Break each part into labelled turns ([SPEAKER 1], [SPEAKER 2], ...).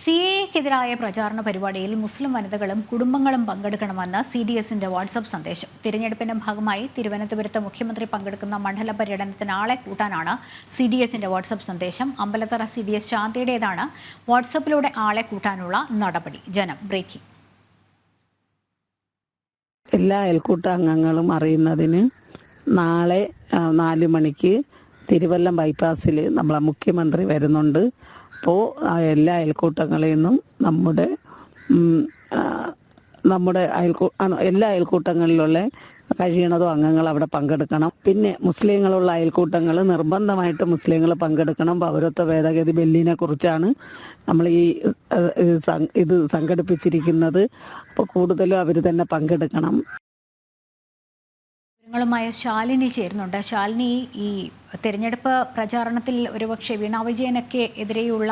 [SPEAKER 1] C എക്കെതിരായ പ്രചാരണ പരിപാടിയിൽ മുസ്ലിം വനിതകളും കുടുംബങ്ങളും പങ്കെടുക്കണമെന്ന് സി ഡി എസിന്റെ വാട്സപ്പ് സന്ദേശം. തിരഞ്ഞെടുപ്പിന്റെ ഭാഗമായി തിരുവനന്തപുരത്ത് മുഖ്യമന്ത്രി പങ്കെടുക്കുന്ന മണ്ഡല പര്യടനത്തിന് ആളെ കൂട്ടാനാണ് സി ഡി എസിന്റെ വാട്സപ്പ് സന്ദേശം. അമ്പലത്തറ സി ഡി എസ് ശാന്തിയുടേതാണ്. വാട്സപ്പിലൂടെ ആളെ കൂട്ടാനുള്ള നടപടി. ജനം ബ്രേക്കിംഗ്.
[SPEAKER 2] എല്ലാ അയൽക്കൂട്ട അംഗങ്ങളും അറിയുന്നതിന് നാളെ നാല് മണിക്ക് തിരുവല്ലം ബൈപ്പാസിൽ നമ്മളെ മുഖ്യമന്ത്രി വരുന്നുണ്ട്. അപ്പോൾ എല്ലാ അയൽക്കൂട്ടങ്ങളിൽ നിന്നും നമ്മുടെ നമ്മുടെ അയൽക്കൂ എല്ലാ അയൽക്കൂട്ടങ്ങളിലുള്ള കഴിയണതും അംഗങ്ങൾ അവിടെ പങ്കെടുക്കണം. പിന്നെ മുസ്ലിങ്ങളുള്ള അയൽക്കൂട്ടങ്ങൾ നിർബന്ധമായിട്ട് മുസ്ലിങ്ങൾ പങ്കെടുക്കണം. പൗരത്വ ഭേദഗതി ബില്ലിനെ കുറിച്ചാണ് നമ്മൾ ഈ ഇത് സംഘടിപ്പിച്ചിരിക്കുന്നത്. അപ്പോൾ കൂടുതലും അവർ തന്നെ പങ്കെടുക്കണം.
[SPEAKER 1] വിവരങ്ങളുമായ ശാലിനി ചേരുന്നുണ്ട്. ശാലിനി ഈ തെരഞ്ഞെടുപ്പ് പ്രചാരണത്തിൽ ഒരുപക്ഷെ വീണാ വിജയനൊക്കെ എതിരെയുള്ള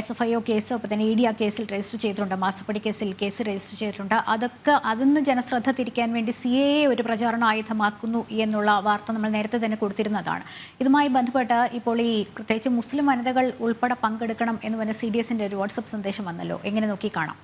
[SPEAKER 1] S F I O case ഒപ്പം തന്നെ ഇ ഡി ആ കേസിൽ രജിസ്റ്റർ ചെയ്തിട്ടുണ്ട്. മാസപ്പടി കേസിൽ കേസ് രജിസ്റ്റർ ചെയ്തിട്ടുണ്ട്. അതൊക്കെ അതിന്ന് ജനശ്രദ്ധ തിരിക്കാൻ വേണ്ടി സി എ ഒരു പ്രചാരണ ആയുധമാക്കുന്നു എന്നുള്ള വാർത്ത നമ്മൾ നേരത്തെ തന്നെ കൊടുത്തിരുന്നതാണ്. ഇതുമായി ബന്ധപ്പെട്ട് ഇപ്പോൾ ഈ പ്രത്യേകിച്ച് മുസ്ലിം വനിതകൾ ഉൾപ്പെടെ പങ്കെടുക്കണം എന്ന് പറഞ്ഞ സി ഡി എസിന്റെ ഒരു വാട്സപ്പ് സന്ദേശം വന്നല്ലോ. എങ്ങനെ നോക്കി കാണാം?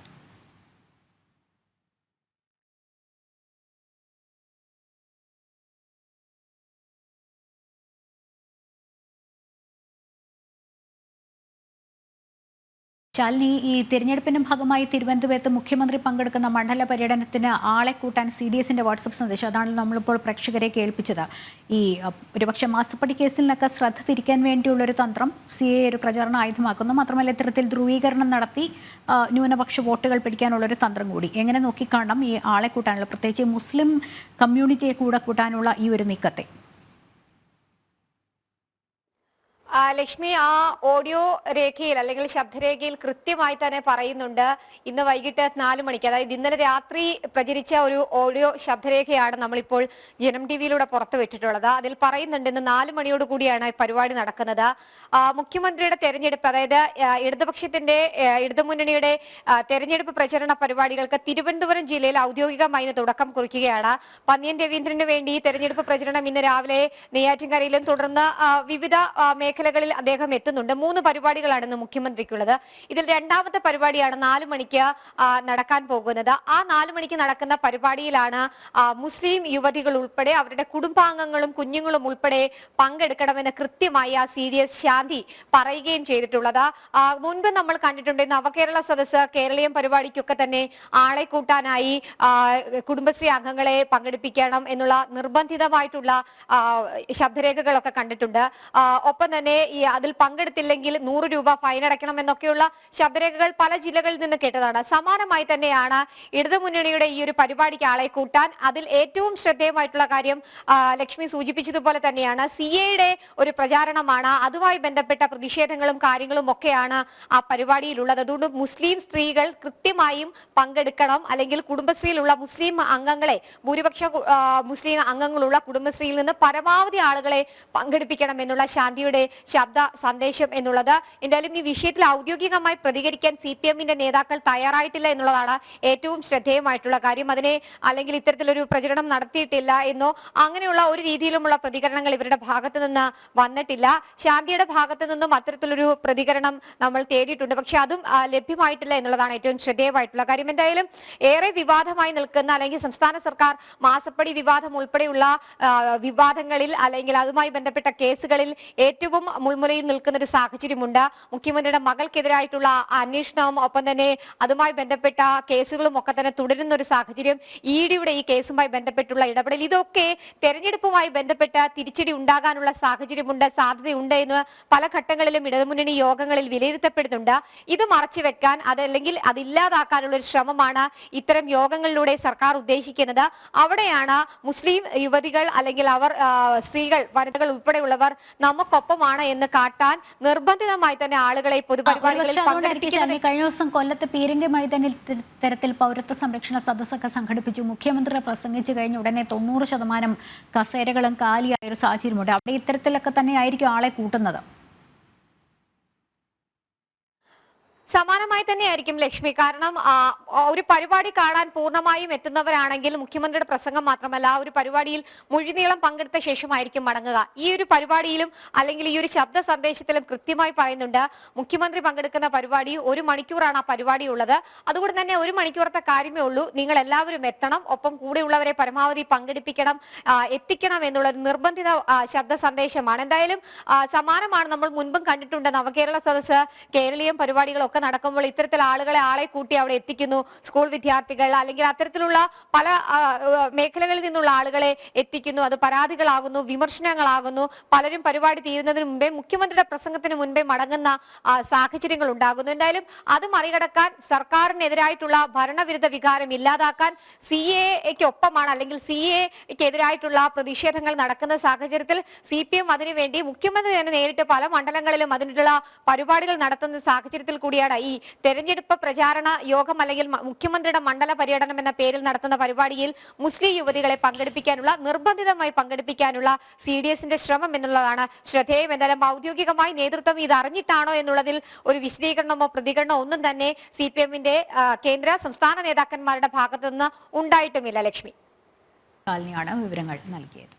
[SPEAKER 1] ശാലിനി ഈ തിരഞ്ഞെടുപ്പിന്റെ ഭാഗമായി തിരുവനന്തപുരത്ത് മുഖ്യമന്ത്രി പങ്കെടുക്കുന്ന മണ്ഡല പര്യടനത്തിന് ആളെ കൂട്ടാൻ സി ഡി എസിന്റെ വാട്സപ്പ് സന്ദേശം. അതാണ് നമ്മളിപ്പോൾ പ്രേക്ഷകരെ കേൾപ്പിച്ചത്. ഈ ഒരുപക്ഷെ മാസപ്പടി കേസിൽ നിന്നൊക്കെ ശ്രദ്ധ തിരിക്കാൻ വേണ്ടിയുള്ള ഒരു തന്ത്രം സി എ ഒരു പ്രചാരണ ആയുധമാക്കുന്നു. മാത്രമല്ല ഇത്തരത്തിൽ ധ്രുവീകരണം നടത്തി ന്യൂനപക്ഷ വോട്ടുകൾ പിടിക്കാനുള്ള ഒരു തന്ത്രം കൂടി. എങ്ങനെ നോക്കിക്കാണണം ഈ ആളെ കൂട്ടാനുള്ള പ്രത്യേകിച്ച് മുസ്ലിം കമ്മ്യൂണിറ്റിയെ കൂടെ കൂട്ടാനുള്ള ഈ ഒരു നീക്കത്തെ
[SPEAKER 3] ആ, ലക്ഷ്മി ആ ഓഡിയോ രേഖയിൽ അല്ലെങ്കിൽ ശബ്ദരേഖയിൽ കൃത്യമായി തന്നെ പറയുന്നുണ്ട്. ഇന്ന് വൈകിട്ട് നാല് മണിക്ക്. അതായത് ഇന്നലെ രാത്രി പ്രചരിച്ച ഒരു ഓഡിയോ ശബ്ദരേഖയാണ് നമ്മളിപ്പോൾ ജനം ടി വിയിലൂടെ പുറത്തുവിട്ടിട്ടുള്ളത് അതിൽ പറയുന്നുണ്ട് ഇന്ന് നാല് മണിയോട് കൂടിയാണ് പരിപാടി നടക്കുന്നത്. മുഖ്യമന്ത്രിയുടെ തെരഞ്ഞെടുപ്പ് അതായത് ഇടതുപക്ഷത്തിന്റെ ഇടതുമുന്നണിയുടെ തെരഞ്ഞെടുപ്പ് പ്രചരണ പരിപാടികൾക്ക് തിരുവനന്തപുരം ജില്ലയിൽ ഔദ്യോഗികമായി തുടക്കം കുറിക്കുകയാണ്. പന്നിയൻ രവീന്ദ്രന് വേണ്ടി തെരഞ്ഞെടുപ്പ് പ്രചരണം ഇന്ന് രാവിലെ നെയ്യാറ്റിൻകരയിലും തുടർന്ന് വിവിധ ആ, മേഖലകളിൽ അദ്ദേഹം എത്തുന്നുണ്ട്. മൂന്ന് പരിപാടികളാണ് ഇന്ന് മുഖ്യമന്ത്രിക്കുള്ളത്. ഇതിൽ രണ്ടാമത്തെ പരിപാടിയാണ് നാല് മണിക്ക് നടക്കാൻ പോകുന്നത്. ആ നാല് മണിക്ക് നടക്കുന്ന പരിപാടിയിലാണ് മുസ്ലിം യുവതികൾ ഉൾപ്പെടെ അവരുടെ കുടുംബാംഗങ്ങളും കുഞ്ഞുങ്ങളും ഉൾപ്പെടെ പങ്കെടുക്കണമെന്ന് കൃത്യമായി ആ സി ഡി എസ് ശാന്തി പറയുകയും ചെയ്തിട്ടുള്ളത്. മുൻപ് നമ്മൾ കണ്ടിട്ടുണ്ട് നവകേരള സദസ് കേരളീയം പരിപാടിക്കൊക്കെ തന്നെ ആളെ കൂട്ടാനായി കുടുംബശ്രീ അംഗങ്ങളെ പങ്കെടുപ്പിക്കണം എന്നുള്ള നിർബന്ധിതമായിട്ടുള്ള ശബ്ദരേഖകളൊക്കെ കണ്ടിട്ടുണ്ട്. ഒപ്പം തന്നെ ഈ അതിൽ പങ്കെടുത്തില്ലെങ്കിൽ നൂറ് രൂപ ഫൈൻ അടയ്ക്കണം എന്നൊക്കെയുള്ള ശബ്ദരേഖകൾ പല ജില്ലകളിൽ നിന്ന് കേട്ടതാണ്. സമാനമായി തന്നെയാണ് ഇടതുമുന്നണിയുടെ ഈ ഒരു പരിപാടിക്ക് ആളെ കൂട്ടാൻ അതിൽ ഏറ്റവും ശ്രദ്ധേയമായിട്ടുള്ള കാര്യം ലക്ഷ്മി സൂചിപ്പിച്ചതുപോലെ തന്നെയാണ്. സി എയുടെ ഒരു പ്രചാരണമാണ്. അതുമായി ബന്ധപ്പെട്ട പ്രതിഷേധങ്ങളും കാര്യങ്ങളും ഒക്കെയാണ് ആ പരിപാടിയിലുള്ളത്. അതുകൊണ്ട് മുസ്ലിം സ്ത്രീകൾ കൃത്യമായും പങ്കെടുക്കണം. അല്ലെങ്കിൽ കുടുംബശ്രീയിലുള്ള മുസ്ലിം അംഗങ്ങളെ ഭൂരിപക്ഷ മുസ്ലിം അംഗങ്ങളുള്ള കുടുംബശ്രീയിൽ നിന്ന് പരമാവധി ആളുകളെ പങ്കെടുപ്പിക്കണം എന്നുള്ള ശാന്തിയുടെ ശബ്ദ സന്ദേശം എന്നുള്ളത്. എന്തായാലും ഈ വിഷയത്തിൽ ഔദ്യോഗികമായി പ്രതികരിക്കാൻ സി പി എമ്മിന്റെ നേതാക്കൾ തയ്യാറായിട്ടില്ല എന്നുള്ളതാണ് ഏറ്റവും ശ്രദ്ധേയമായിട്ടുള്ള കാര്യം. അതിനെ അല്ലെങ്കിൽ ഇത്തരത്തിലൊരു പ്രചരണം നടത്തിയിട്ടില്ല എന്നോ അങ്ങനെയുള്ള ഒരു രീതിയിലുമുള്ള പ്രതികരണങ്ങൾ ഇവരുടെ ഭാഗത്ത് നിന്ന് വന്നിട്ടില്ല. ശാന്തിയുടെ ഭാഗത്ത് നിന്നും അത്തരത്തിലൊരു പ്രതികരണം നമ്മൾ തേടിയിട്ടുണ്ട്. പക്ഷെ അതും ലഭ്യമായിട്ടില്ല എന്നുള്ളതാണ് ഏറ്റവും ശ്രദ്ധേയമായിട്ടുള്ള കാര്യം. എന്തായാലും ഏറെ വിവാദമായി നിൽക്കുന്ന അല്ലെങ്കിൽ സംസ്ഥാന സർക്കാർ മാസപ്പടി വിവാദം ഉൾപ്പെടെയുള്ള വിവാദങ്ങളിൽ അല്ലെങ്കിൽ അതുമായി ബന്ധപ്പെട്ട കേസുകളിൽ ഏറ്റവും മുൾമുലയിൽ നിൽക്കുന്ന ഒരു സാഹചര്യമുണ്ട്. മുഖ്യമന്ത്രിയുടെ മകൾക്കെതിരായിട്ടുള്ള അന്വേഷണവും ഒപ്പം തന്നെ അതുമായി ബന്ധപ്പെട്ട കേസുകളും ഒക്കെ തന്നെ തുടരുന്ന ഒരു സാഹചര്യം ഇ ഡിയുടെ ഈ കേസുമായി ബന്ധപ്പെട്ടുള്ള ഇടപെടൽ. ഇതൊക്കെ തെരഞ്ഞെടുപ്പുമായി ബന്ധപ്പെട്ട തിരിച്ചടി ഉണ്ടാകാനുള്ള സാഹചര്യമുണ്ട് സാധ്യതയുണ്ട് എന്ന് പല ഘട്ടങ്ങളിലും ഇടതുമുന്നണി യോഗങ്ങളിൽ വിലയിരുത്തപ്പെടുന്നുണ്ട്. ഇത് മറച്ചു വെക്കാൻ അതല്ലെങ്കിൽ അതില്ലാതാക്കാനുള്ള ഒരു ശ്രമമാണ് ഇത്തരം യോഗങ്ങളിലൂടെ സർക്കാർ ഉദ്ദേശിക്കുന്നത്. അവിടെയാണ് മുസ്ലിം യുവതികൾ അല്ലെങ്കിൽ അവർ സ്ത്രീകൾ വനിതകൾ ഉൾപ്പെടെയുള്ളവർ നമുക്കൊപ്പമാണ് എന്ന് കാട്ടാൻ നിർബന്ധിതമായി തന്നെ ആളുകളെ പൊതുപരിപാടികളിൽ
[SPEAKER 1] കഴിഞ്ഞ ദിവസം കൊല്ലത്ത് പീരങ്കി മൈതാനിൽ തരത്തിൽ പൗരത്വ സംരക്ഷണ സദസ്സൊക്കെ സംഘടിപ്പിച്ചു. മുഖ്യമന്ത്രി പ്രസംഗിച്ചു കഴിഞ്ഞ ഉടനെ തൊണ്ണൂറ് ശതമാനം കസേരകളും കാലിയായ ഒരു സാഹചര്യമുണ്ട്. അവിടെ ഇത്തരത്തിലൊക്കെ തന്നെ ആയിരിക്കും ആളെ കൂട്ടുന്നത്.
[SPEAKER 3] സമാനമായി തന്നെയായിരിക്കും ലക്ഷ്മി. കാരണം ഒരു പരിപാടി കാണാൻ പൂർണമായും എത്തുന്നവരാണെങ്കിൽ മുഖ്യമന്ത്രിയുടെ പ്രസംഗം മാത്രമല്ല ആ ഒരു പരിപാടിയിൽ മുഴുനീളം പങ്കെടുത്ത ശേഷമായിരിക്കും മടങ്ങുക. ഈ ഒരു പരിപാടിയിലും അല്ലെങ്കിൽ ഈ ഒരു ശബ്ദ സന്ദേശത്തിലും കൃത്യമായി പറയുന്നുണ്ട് മുഖ്യമന്ത്രി പങ്കെടുക്കുന്ന പരിപാടി ഒരു മണിക്കൂറാണ് ആ പരിപാടി ഉള്ളത്. അതുകൊണ്ട് തന്നെ ഒരു മണിക്കൂറത്തെ കാര്യമേ ഉള്ളൂ. നിങ്ങൾ എല്ലാവരും എത്തണം. ഒപ്പം കൂടെയുള്ളവരെ പരമാവധി പങ്കെടുപ്പിക്കണം എത്തിക്കണം എന്നുള്ളത് നിർബന്ധിത ശബ്ദ സന്ദേശമാണ്. എന്തായാലും സമാനമാണ് നമ്മൾ മുൻപും കണ്ടിട്ടുണ്ട്. നവകേരള സദസ്സ് കേരളീയം പരിപാടികളൊക്കെ നടക്കുമ്പോൾ ഇത്തരത്തിൽ ആളുകളെ ആളെ കൂട്ടി അവിടെ എത്തിക്കുന്നു. സ്കൂൾ വിദ്യാർത്ഥികൾ അല്ലെങ്കിൽ അത്തരത്തിലുള്ള പല മേഖലകളിൽ നിന്നുള്ള ആളുകളെ എത്തിക്കുന്നു. അത് പരാതികളാകുന്നു വിമർശനങ്ങളാകുന്നു. പലരും പരിപാടി തീരുന്നതിന് മുമ്പേ മുഖ്യമന്ത്രിയുടെ പ്രസംഗത്തിന് മുൻപേ മടങ്ങുന്ന സാഹചര്യങ്ങൾ ഉണ്ടാകുന്നു. എന്തായാലും അത് മറികടക്കാൻ സർക്കാരിനെതിരായിട്ടുള്ള ഭരണവിരുദ്ധ വികാരം ഇല്ലാതാക്കാൻ സി എക്ക് ഒപ്പമാണ് അല്ലെങ്കിൽ സി എക്കെതിരായിട്ടുള്ള പ്രതിഷേധങ്ങൾ നടക്കുന്ന സാഹചര്യത്തിൽ സി പി എം അതിനുവേണ്ടി മുഖ്യമന്ത്രി തന്നെ നേരിട്ട് പല മണ്ഡലങ്ങളിലും അതിനുള്ള പരിപാടികൾ നടത്തുന്ന സാഹചര്യത്തിൽ കൂടിയാണ് ഈ തെരഞ്ഞെടുപ്പ് പ്രചാരണ യോഗം അല്ലെങ്കിൽ മുഖ്യമന്ത്രിയുടെ മണ്ഡല പര്യടനം എന്ന പേരിൽ നടത്തുന്ന പരിപാടിയിൽ മുസ്ലിം യുവതികളെ പങ്കെടുപ്പിക്കാനുള്ള നിർബന്ധിതമായി പങ്കെടുപ്പിക്കാനുള്ള സി ഡി എസിന്റെ ശ്രമം എന്നുള്ളതാണ് ശ്രദ്ധേയം. എന്തായാലും ഔദ്യോഗികമായി നേതൃത്വം ഇത് അറിഞ്ഞിട്ടാണോ എന്നുള്ളതിൽ ഒരു വിശദീകരണമോ പ്രതികരണമോ ഒന്നും തന്നെ സി പി എമ്മിന്റെ കേന്ദ്ര സംസ്ഥാന നേതാക്കന്മാരുടെ ഭാഗത്തുനിന്ന് ഉണ്ടായിട്ടുമില്ല ലക്ഷ്മി.
[SPEAKER 1] ശാലിനിയാണ് വിവരങ്ങൾ നൽകിയത്.